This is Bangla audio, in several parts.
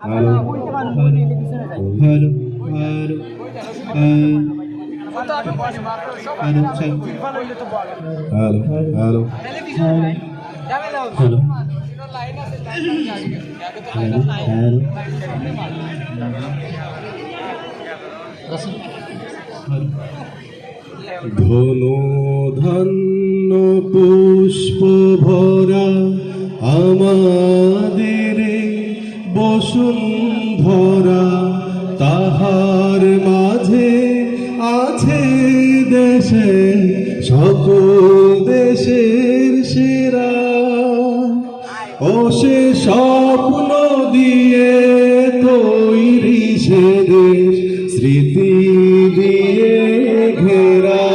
Hello hello hello hello hello hello ধনু ধন্য পুষ্প ভরা আমার বসুন্ধরা, তাহার মাঝে আছে দেশে সকল দেশের সেরা। ও সে স্বপ্ন দিয়ে তৈরি সে দেশ, স্মৃতি দিয়ে ঘেরা।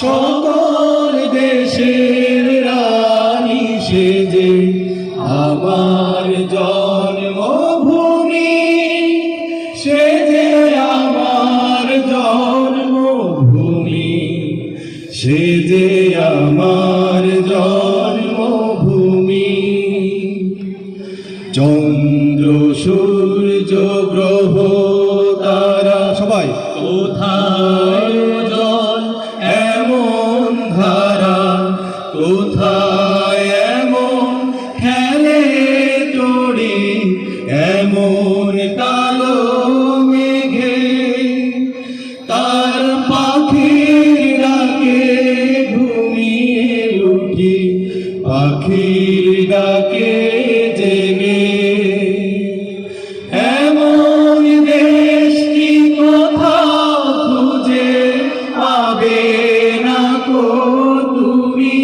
সকল দেশের রানী সেজে আমার জন্মভূমি। সেজে আমার জন্মভূমি। সেজে আমার জন্মভূমি। চন্দ্র, সূর্য, গ্রহ ঘুমিয়ে এমন খুঁজে পাবে না কো তুমি?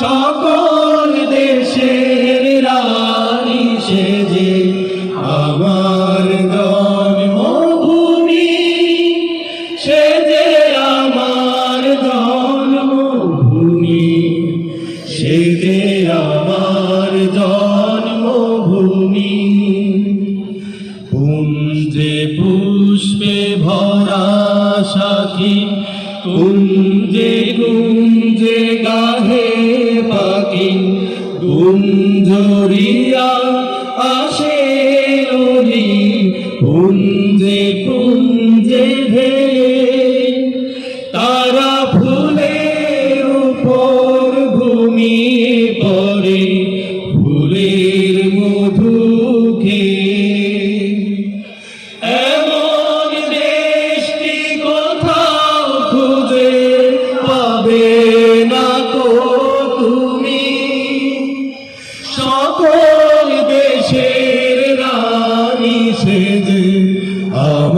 সকল দেশের রানী সেজে আমার সেজে আমার জন্মভূমি। কুঞ্জে পুষ্পে ভরা সাথী কুঞ্জে কুঞ্জে গাহে পাখি কুঞ্জরিয়া আসে ওরি কুঞ্জে কুঞ্জে ভেলে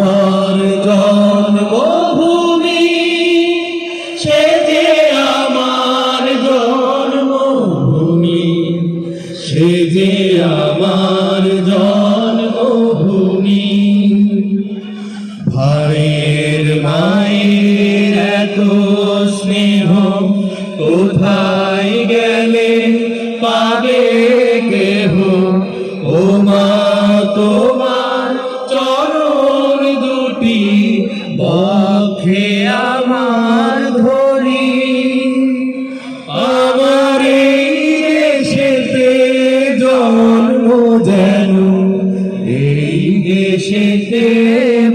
আমার জন্মভূমি সেজে আমার জন্মভূমি সেজে আমার জন্মভূমি। ভাইয়ের মায়ের এত স্নেহ, কোথায় গেলে পাবে কেহ? ও মা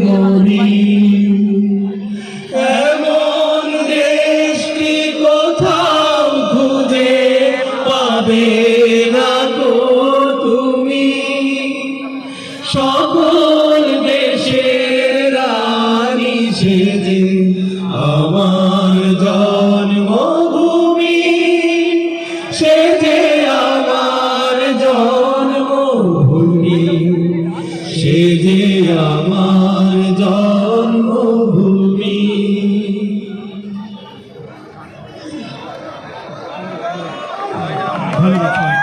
মরি এমন দেশটি কোথাও খুঁজে পাবে না তো তুমি। সকল দেশের রানী সেজে আমার সে যে আমার জন্মভূমি। ধন্যবাদ